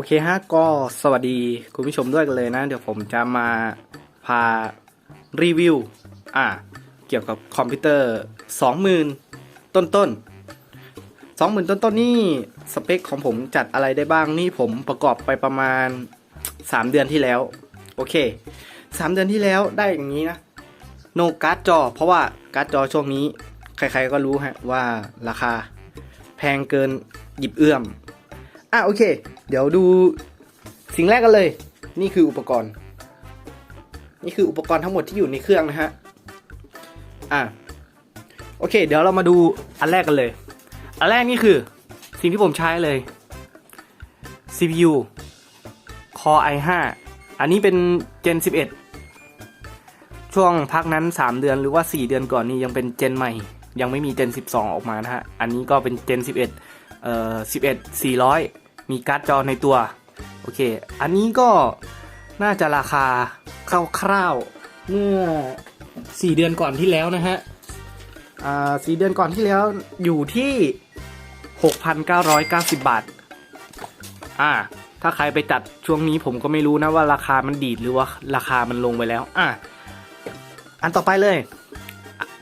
อเคฮะก็สวัสดีคุณผู้ชมด้วยกันเลยนะ เดี๋ยวผมจะมาพารีวิวอะเกี่ยวกับคอมพิวเตอร์ 20,000 ต้นต้นๆ20,000 ต้นต้นนี่สเปคของผมจัดอะไรได้บ้างนี่ผมประกอบไปประมาณ 3 เดือนที่แล้ว โอเค 3 เดือนที่แล้วได้อย่างนี้นะ โนการ์ดจอ เพราะว่าการ์ดจอช่วงนี้ ใครๆก็รู้ฮะว่าราคาแพงเกินหยิบเอื้อม อะโอเค เดี๋ยวดูสิ่งแรกกันเลย นี่คืออุปกรณ์ นี่คืออุปกรณ์ทั้งหมดที่อยู่ในเครื่องนะฮะ อะโอเค เดี๋ยวเรามาดูอันแรกกันเลย อันแรกนี่คือสิ่งที่ผมใช้เลย CPU Core i5 อันนี้เป็น Gen 11 ช่วงพักนั้น 3 เดือนหรือว่า 4 เดือนก่อนนี่ยังเป็น Gen ใหม่ ยังไม่มี Gen 12 ออกมานะฮะ อันนี้ก็เป็น Gen 11 เอ่อ11 400 มีการ์ดจอในตัว โอเค อันนี้ก็น่าจะราคาคร่าวๆเมื่อ 4 เดือนก่อนที่แล้วนะฮะอ่า4เดือนก่อนที่แล้วอยู่ที่ 6,990 บาท อ่า ถ้าใครไปจัดช่วงนี้ผมก็ไม่รู้นะว่าราคามันดีดหรือว่าราคามันลงไปแล้ว อ่าอันต่อไปเลย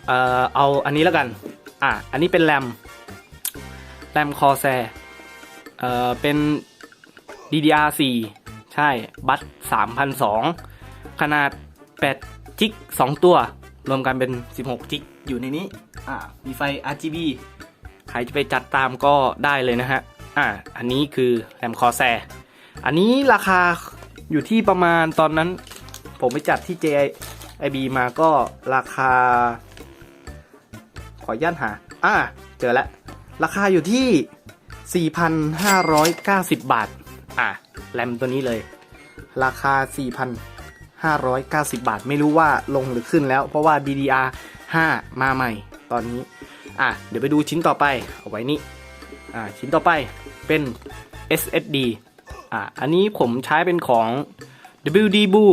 เอ่อ เอาอันนี้แล้วกัน อ่าอันนี้เป็นแรม แรมคอแซเอ่อเป็น DDR4 ใช่ บัต3,002 ขนาด8จิก2 ตัว รวมกันเป็น 16จิกอยู่ในนี้ อ่า มีไฟ RGB ใครจะไปจัดตามก็ได้เลยนะฮะ อ่า อันนี้คือแรมคอแซอันนี้ราคาอยู่ที่ประมาณตอนนั้น ผมไปจัดที่ JIB มาก็ราคา ขออนุญาตหา อ่า เจอแล้ว ราคาอยู่ที่ 4,590 บาท อะ แรมตัวนี้เลย ราคา 4,590 บาท ไม่รู้ว่าลงหรือขึ้นแล้ว เพราะว่า DDR 5 มาใหม่ ตอนนี้ อะ เดี๋ยวไปดูชิ้นต่อไป เอาไว้นี่ อ่า ชิ้นต่อไปเป็น SSD อะ อันนี้ผมใช้เป็นของ WD b o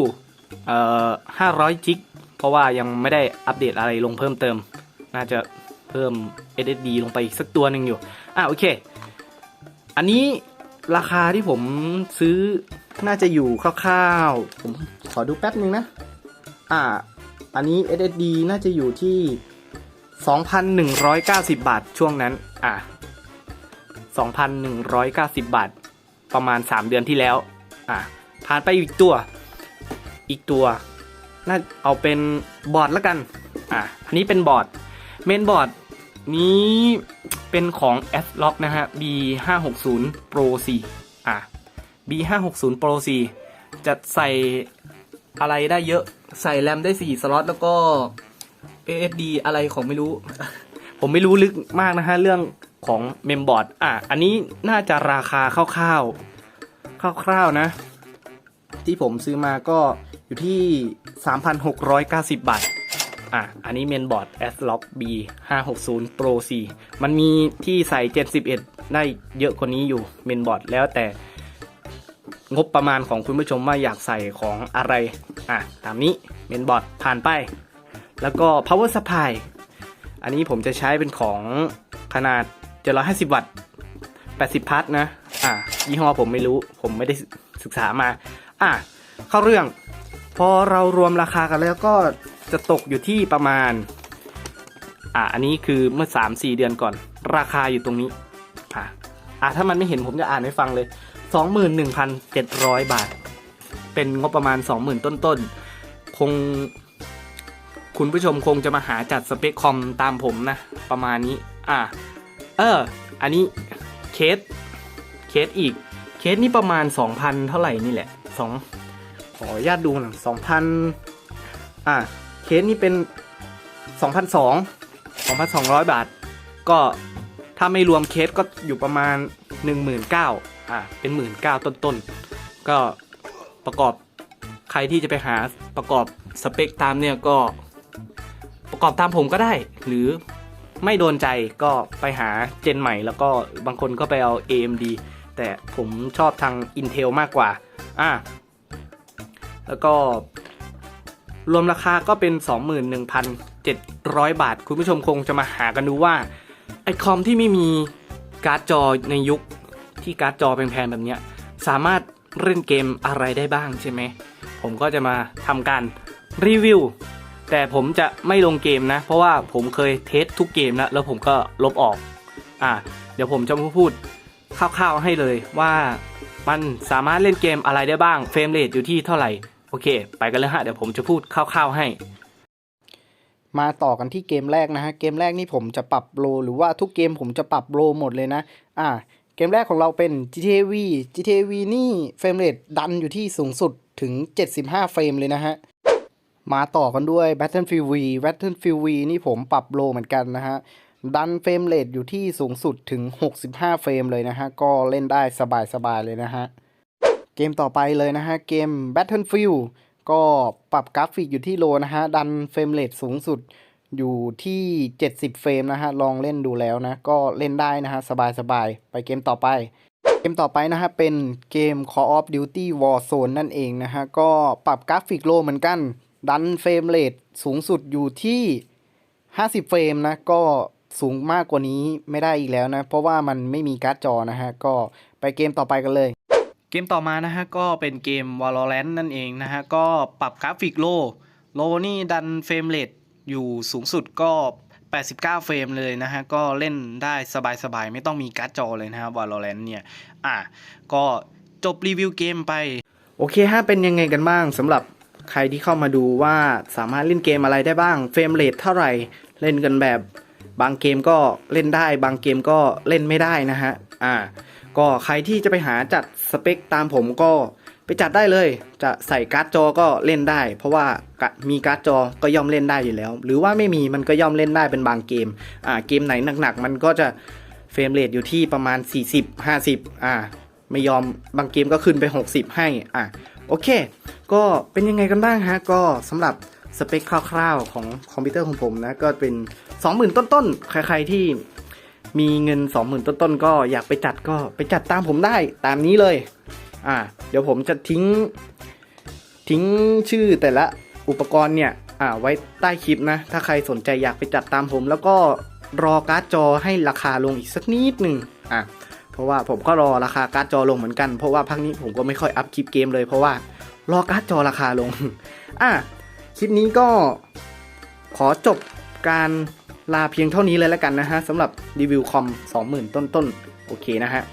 เอ่อ500 จิก เพราะว่ายังไม่ได้อัปเดตอะไรลงเพิ่มเติม น่าจะเพิ่ม SSD ลงไปอีกสักตัวหนึ่งอยู่ อะโอเค อันนี้ราคาที่ผมซื้อน่าจะอยู่คร่าวๆ ผมขอดูแป๊บนึงนะ อ่า อันนี้ SSD น่าจะอยู่ที่ 2,190 บาทช่วงนั้น อะ2,190 บาท ประมาณ 3 เดือนที่แล้ว อะผ่านไปอีกตัว อีกตัวน่าเอาเป็นบอร์ดแล้วกัน อะอันนี้เป็นบอร์ด เมนบอร์ด นี้เป็นของ a s l o c k นะฮะ B560 Pro 4 อะ B560 Pro 4 จะใส่อะไรได้เยอะใส่แรมได้ 4 สล็อตแล้วก็ ASD อะไรของไม่รู้ ผมไม่รู้ลึกมากนะฮะ เรื่องของเมมบอร์ดอะ อันนี้น่าจะราคาคร่าวๆคร่าวๆนะ ที่ผมซื้อมาก็อยู่ที่ 3,690 บาท อะ อันนี้เมนบอร์ด s l o c k B 560 Pro 4 มันมีที่ใส่71ได้เยอะกว่านี้อยู่เมนบอร์ดแล้วแต่งบประมาณของคุณผู้ชมว่าอยากใส่ของอะไร อะ ตามนี้เมนบอร์ดผ่านไป แล้วก็ power supply อันนี้ผมจะใช้เป็นของขนาด 750 วัตต์ 80 พัทนะ อะ ยี่ห้อผมไม่รู้ ผมไม่ได้ศึกษามา อะ เข้าเรื่อง พอเรารวมราคากันแล้วก็ จะตกอยู่ที่ประมาณ อะอันนี้คือเมื่อ 3-4 เดือนก่อน ราคาอยู่ตรงนี้ อะอะถ้ามันไม่เห็นผมจะอ่านให้ฟังเลย 21,700 บาท เป็นงบประมาณ 20,000 ต้นๆ คงคุณผู้ชมคงจะมาหาจัดสเปคคอมตามผมนะ ประมาณนี้ อะเออ อันนี้เคส เคสอีก เคสนี่ประมาณ 2,000 เท่าไหร่นี่แหละ2ขออนุญาตดูหน่อย2,000 อะ เคสนี่เป็น 2,200 2,200 บาท ก็ถ้าไม่รวมเคสก็อยู่ประมาณ 19,000อะเป็น 19,000 ต้นๆ ก็ประกอบใครที่จะไปหาประกอบสเปคตามเนี่ยก็ประกอบตามผมก็ได้ หรือไม่โดนใจก็ไปหาเจนใหม่แล้วก็บางคนก็ไปเอา AMD แต่ผมชอบทาง Intel มากกว่า อะ แล้วก็ รวมราคาก็เป็น 21,700 บาท คุณผู้ชมคงจะมาหากันดูว่า ไอคอมที่ไม่มีการ์ดจอในยุคที่การ์ดจอแพงๆแบบเนี้ยสามารถเล่นเกมอะไรได้บ้างใช่ไหม ผมก็จะมาทำการรีวิว แต่ผมจะไม่ลงเกมนะ เพราะว่าผมเคยเทสทุกเกมแล้วแล้วผมก็ลบออกอ่าเดี๋ยวผมจะมาพูดคร่าวๆให้เลยว่ามันสามารถเล่นเกมอะไรได้บ้าง เฟรมเรทอยู่ที่เท่าไหร่ โอเค ไปกันเลยฮะ เดี๋ยวผมจะพูดคร่าวๆให้ มาต่อกันที่เกมแรกนะฮะ เกมแรกนี่ผมจะปรับโลหรือว่าทุกเกมผมจะปรับโลหมดเลยนะ อ่า เกมแรกของเราเป็น GTA V GTA V นี่เฟรมเรทดันอยู่ที่สูงสุดถึง 75 เฟรมเลยนะฮะ มาต่อกันด้วย Battlefield V Battlefield V นี่ผมปรับโลเหมือนกันนะฮะ ดันเฟรมเรทอยู่ที่สูงสุดถึง 65 เฟรมเลยนะฮะ ก็เล่นได้สบายๆเลยนะฮะ เกมต่อไปเลยนะฮะ เกม Battlefield ก็ปรับกราฟิกอยู่ที่โลนะฮะ ดันเฟรมเรทสูงสุดอยู่ที่ 70 เฟรมนะฮะ ลองเล่นดูแล้วนะ ก็เล่นได้นะฮะ สบายๆ ไปเกมต่อไป เกมต่อไปนะฮะ เป็นเกม Call of Duty Warzone นั่นเองนะฮะ ก็ปรับกราฟิกโลเหมือนกัน ดันเฟรมเรทสูงสุดอยู่ที่ 50 เฟรมนะ ก็สูงมากกว่านี้ไม่ได้อีกแล้วนะ เพราะว่ามันไม่มีการ์ดจอนะฮะ ก็ไปเกมต่อไปกันเลย เกมต่อมานะฮะก็เป็นเกม Valorant นั่นเองนะฮะก็ปรับกราฟิกโลโลนี่ดันเฟรมเรทอยู่สูงสุดก็ 89 เฟรมเลยนะฮะก็เล่นได้สบายๆ ไม่ต้องมีการ์ดจอเลยนะฮะ Valorant เนี่ยอะก็จบรีวิวเกมไป โอเคฮะเป็นยังไงกันบ้างสำหรับใครที่เข้ามาดูว่าสามารถเล่นเกมอะไรได้บ้างเฟรมเรทเท่าไหร่เล่นกันแบบบางเกมก็เล่นได้ บางเกมก็เล่นไม่ได้นะฮะอ่า ก็ใครที่จะไปหาจัดสเปคตามผมก็ไปจัดได้เลย จะใส่การ์ดจอก็เล่นได้ เพราะว่ามีการ์ดจอก็ย่อมเล่นได้อยู่แล้ว หรือว่าไม่มีมันก็ย่อมเล่นได้เป็นบางเกม อ่า เกมไหนหนักๆ มันก็จะเฟรมเรทอยู่ที่ประมาณ 40 50 อ่า ไม่ยอมบางเกมก็ขึ้นไป 60 ให้ อะโอเค ก็เป็นยังไงกันบ้างฮะ ก็สำหรับสเปคคร่าวๆ ของคอมพิวเตอร์ของผมนะ ก็เป็น 20,000 ต้นๆ ใครๆที่ มีเงิน 20,000 ต้นๆ ก็อยากไปจัดก็ไปจัดตามผมได้ตามนี้เลย อ่า เดี๋ยวผมจะทิ้ง ทิ้งชื่อแต่ละอุปกรณ์เนี่ย อ่า ไว้ใต้คลิปนะ ถ้าใครสนใจอยากไปจัดตามผม แล้วก็รอการ์ดจอให้ราคาลงอีกสักนิดหนึ่งอะเพราะว่าผมก็รอราคาการ์ดจอลงเหมือนกัน เพราะว่าพักนี้ผมก็ไม่ค่อยอัพคลิปเกมเลยเพราะว่ารอการ์ดจอราคาลง อะ คลิปนี้ก็ขอจบการ ลาเพียงเท่านี้เลยแล้วกันนะฮะสำหรับรีวิวคอม 20,000 ต้นๆ โอเคนะฮะ